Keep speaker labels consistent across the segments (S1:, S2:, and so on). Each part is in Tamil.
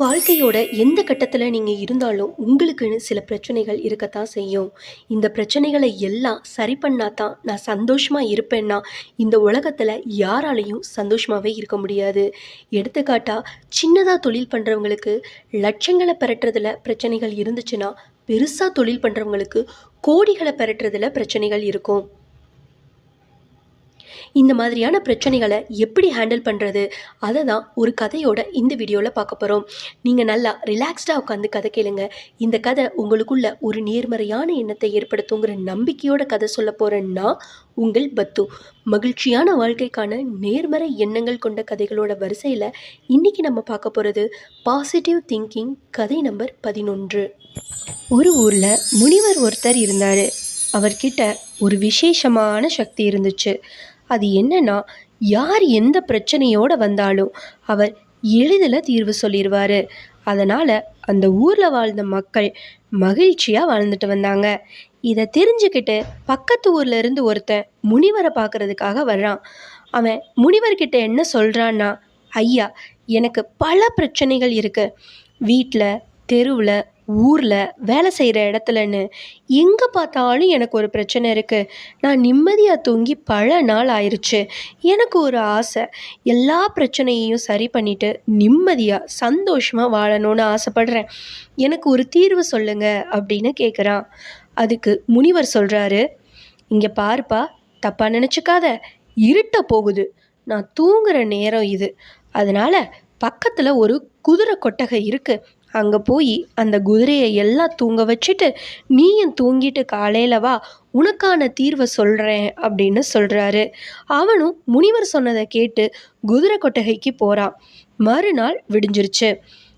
S1: வாழ்க்கையோட எந்த கட்டத்தில் நீங்கள் இருந்தாலும் உங்களுக்குன்னு சில பிரச்சனைகள் இருக்கத்தான் செய்யும். இந்த பிரச்சனைகளை எல்லாம் சரி பண்ணால் தான் நான் சந்தோஷமாக இருப்பேன்னா இந்த உலகத்தில் யாராலையும் சந்தோஷமாகவே இருக்க முடியாது. எடுத்துக்காட்டாக சின்னதாக தொழில் பண்ணுறவங்களுக்கு லட்சங்களை பெறட்டுறதுல பிரச்சனைகள் இருந்துச்சுன்னா பெருசாக தொழில் பண்ணுறவங்களுக்கு கோடிகளை பெறட்டுறதுல பிரச்சனைகள் இருக்கும். இந்த மாதிரியான பிரச்சனைகளை எப்படி ஹேண்டில் பண்ணுறது அதை தான் ஒரு கதையோட இந்த வீடியோவில் பார்க்க போகிறோம் நீங்கள் நல்லா ரிலாக்ஸ்டாக உட்காந்து கதை கேளுங்க. இந்த கதை உங்களுக்குள்ள ஒரு நேர்மறையான எண்ணத்தை ஏற்படுத்துங்கிற நம்பிக்கையோட கதை சொல்ல போகிறேன்னா உங்கள் பத்து. மகிழ்ச்சியான வாழ்க்கைக்கான நேர்மறை எண்ணங்கள் கொண்ட கதைகளோட வரிசையில் இன்றைக்கி நம்ம பார்க்க போகிறது பாசிட்டிவ் திங்கிங் கதை நம்பர் பதினொன்று. ஒரு ஊரில் முனிவர் ஒருத்தர் இருந்தார். அவர்கிட்ட ஒரு விசேஷமான சக்தி இருந்துச்சு. அது என்னன்னா யார் எந்த பிரச்சனையோடு வந்தாலும் அவர் எளிதில் தீர்வு சொல்லிடுவார் அதனால் அந்த ஊரில் வாழ்ந்த மக்கள் மகிழ்ச்சியாக வாழ்ந்துட்டு வந்தாங்க. இதை தெரிஞ்சுக்கிட்டு பக்கத்து ஊர்ல இருந்து ஒருத்தன் முனிவரை பார்க்கறதுக்காக வர்றான். அவன் முனிவர்கிட்ட என்ன சொல்கிறான்னா ஐயா எனக்கு பல பிரச்சனைகள் இருக்குது வீட்டில் தெருவில் ஊரில் வேலை செய்கிற இடத்துலன்னு எங்கே பார்த்தாலும் எனக்கு ஒரு பிரச்சனை இருக்குது நான் நிம்மதியாக தூங்கி பல நாள் ஆயிடுச்சு எனக்கு ஒரு ஆசை. எல்லா பிரச்சனையையும் சரி பண்ணிவிட்டு நிம்மதியாக சந்தோஷமாக வாழணும்னு ஆசைப்படுறேன். எனக்கு ஒரு தீர்வு சொல்லுங்கள் அப்படின்னு கேட்குறான் அதுக்கு முனிவர் சொல்கிறாரு இங்கே பாருப்பா தப்பாக நினச்சிக்காத. இருட்ட போகுது. நான் தூங்குற நேரம் இது. அதனால் பக்கத்தில் ஒரு குதிரை கொட்டகை இருக்குது அங்கே போய் அந்த குதிரையை எல்லாம் தூங்க வச்சுட்டு நீயும் தூங்கிட்டு காலையில் வா உனக்கான தீர்வை சொல்கிறேன் அப்படின்னு சொல்கிறாரு அவனும் முனிவர் சொன்னதை கேட்டு குதிரை கொட்டகைக்கு போகிறான் மறுநாள் விடிஞ்சிருச்சு.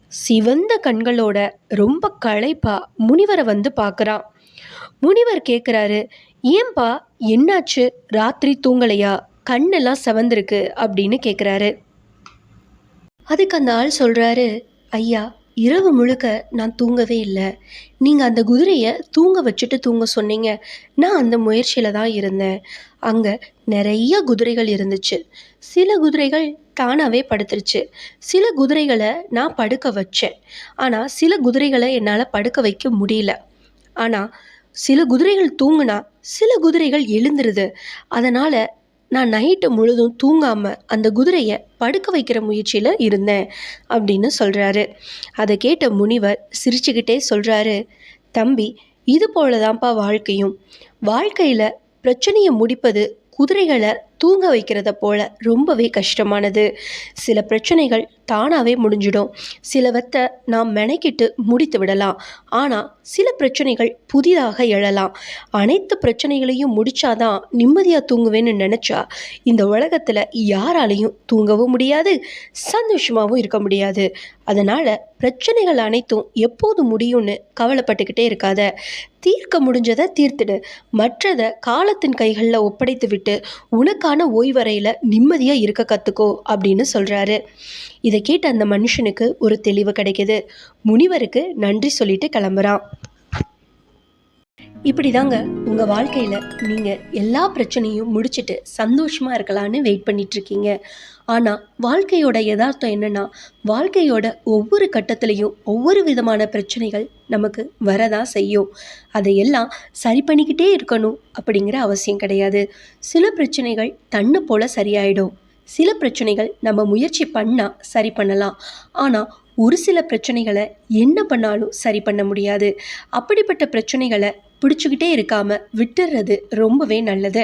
S1: சிவந்த கண்களோட ரொம்ப களைப்பா முனிவரை வந்து பார்க்குறான் முனிவர் கேட்குறாரு ஏன்பா என்னாச்சு? ராத்திரி தூங்கலையா? கண்ணெல்லாம் செவந்திருக்கு அப்படின்னு கேட்குறாரு அதுக்கு அந்த ஆள் சொல்கிறாரு ஐயா இரவு முழுக்க நான் தூங்கவே இல்லை. நீங்கள் அந்த குதிரையை தூங்க வச்சுட்டு தூங்க சொன்னீங்க. நான் அந்த முயற்சியில் தான் இருந்தேன். அங்கே நிறைய குதிரைகள் இருந்துச்சு. சில குதிரைகள் தானாகவே படுத்துருச்சு. சில குதிரைகளை நான் படுக்க வச்சேன். ஆனால் சில குதிரைகளை என்னால் படுக்க வைக்க முடியல. ஆனால் சில குதிரைகள் தூங்குனா சில குதிரைகள் எழுந்துருது. அதனால் நான் நைட்டு முழுதும் தூங்காமல் அந்த குதிரையை படுக்க வைக்கிற முயற்சியில் இருந்தேன் அப்படின்னு சொல்கிறாரு அதை கேட்ட முனிவர் சிரிச்சுக்கிட்டே சொல்கிறாரு தம்பி இது போல தான்ப்பா வாழ்க்கையும். வாழ்க்கையில் பிரச்சனையை முடிப்பது குதிரைகளை தூங்க வைக்கிறத போல ரொம்பவே கஷ்டமானது. சில பிரச்சனைகள் தானாகவே முடிஞ்சிடும். சிலவற்றை நாம் மெனக்கிட்டு முடித்து விடலாம். ஆனால் சில பிரச்சனைகள் புதிதாக எழலாம். அனைத்து பிரச்சனைகளையும் முடிச்சாதான் நிம்மதியாக தூங்குவேன்னு நினச்சா இந்த உலகத்தில் யாராலையும் தூங்கவும் முடியாது சந்தோஷமாகவும் இருக்க முடியாது. அதனால் பிரச்சனைகள் அனைத்தும் எப்போது முடியும்னு கவலைப்பட்டுக்கிட்டே இருக்காத. தீர்க்க முடிஞ்சதை தீர்த்துடு. மற்றதை காலத்தின் கைகளில் ஒப்படைத்து விட்டு உனக்கான ஓய்வறையில் நிம்மதியாக இருக்க கற்றுக்கோ அப்படின்னு சொல்கிறாரு இதை கேட்ட அந்த மனுஷனுக்கு ஒரு தெளிவு கிடைக்குது. முனிவருக்கு நன்றி சொல்லிட்டு கிளம்புறான். இப்படி தாங்க உங்கள் வாழ்க்கையில் நீங்கள் எல்லா பிரச்சனையும் முடிச்சுட்டு சந்தோஷமாக இருக்கலான்னு வெயிட் பண்ணிகிட்ருக்கீங்க ஆனால் வாழ்க்கையோட யதார்த்தம் என்னென்னா வாழ்க்கையோட ஒவ்வொரு கட்டத்துலேயும் ஒவ்வொரு விதமான பிரச்சனைகள் நமக்கு வரதான் செய்யும். அதையெல்லாம் சரி பண்ணிக்கிட்டே இருக்கணும் அப்படிங்கிற அவசியம் கிடையாது. சில பிரச்சனைகள் தன்னை போல் சரியாயிடும். சில பிரச்சனைகள் நம்ம முயற்சி பண்ணால் சரி பண்ணலாம். ஆனால் ஒரு சில பிரச்சனைகளை என்ன பண்ணாலும் சரி பண்ண முடியாது. அப்படிப்பட்ட பிரச்சனைகளை பிடிச்சிக்கிட்டே இருக்காமல் விட்டுறது ரொம்பவே நல்லது.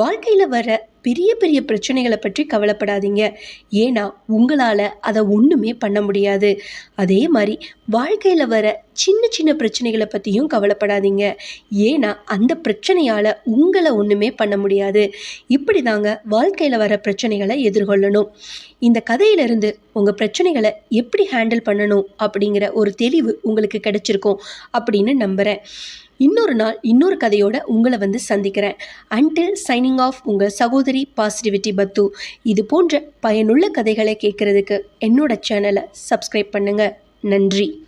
S1: வாழ்க்கையில் வர பெரிய பெரிய பிரச்சனைகளை பற்றி கவலைப்படாதீங்க. ஏன்னா உங்களால் அதை ஒன்றுமே பண்ண முடியாது. அதே மாதிரி வாழ்க்கையில் வர சின்ன சின்ன பிரச்சனைகளை பற்றியும் கவலைப்படாதீங்க. ஏன்னா அந்த பிரச்சனையால் உங்களை ஒன்றுமே பண்ண முடியாது. இப்படி தாங்க வாழ்க்கையில் வர பிரச்சனைகளை எதிர்கொள்ளணும். இந்த கதையிலிருந்து உங்கள் பிரச்சனைகளை எப்படி ஹேண்டில் பண்ணணும் அப்படிங்கிற ஒரு தெளிவு உங்களுக்கு கிடைச்சிருக்கும் அப்படின்னு நம்புகிறேன் இன்னொரு நாள் இன்னொரு கதையோட உங்களை வந்து சந்திக்கிறேன். அன்டில் சைனிங் ஆஃப் உங்கள் சகோதரி பாசிட்டிவிட்டி பத்து இது போன்ற பயனுள்ள கதைகளை கேட்குறதுக்கு என்னோட சேனலை சப்ஸ்கிரைப் பண்ணுங்கள் நன்றி.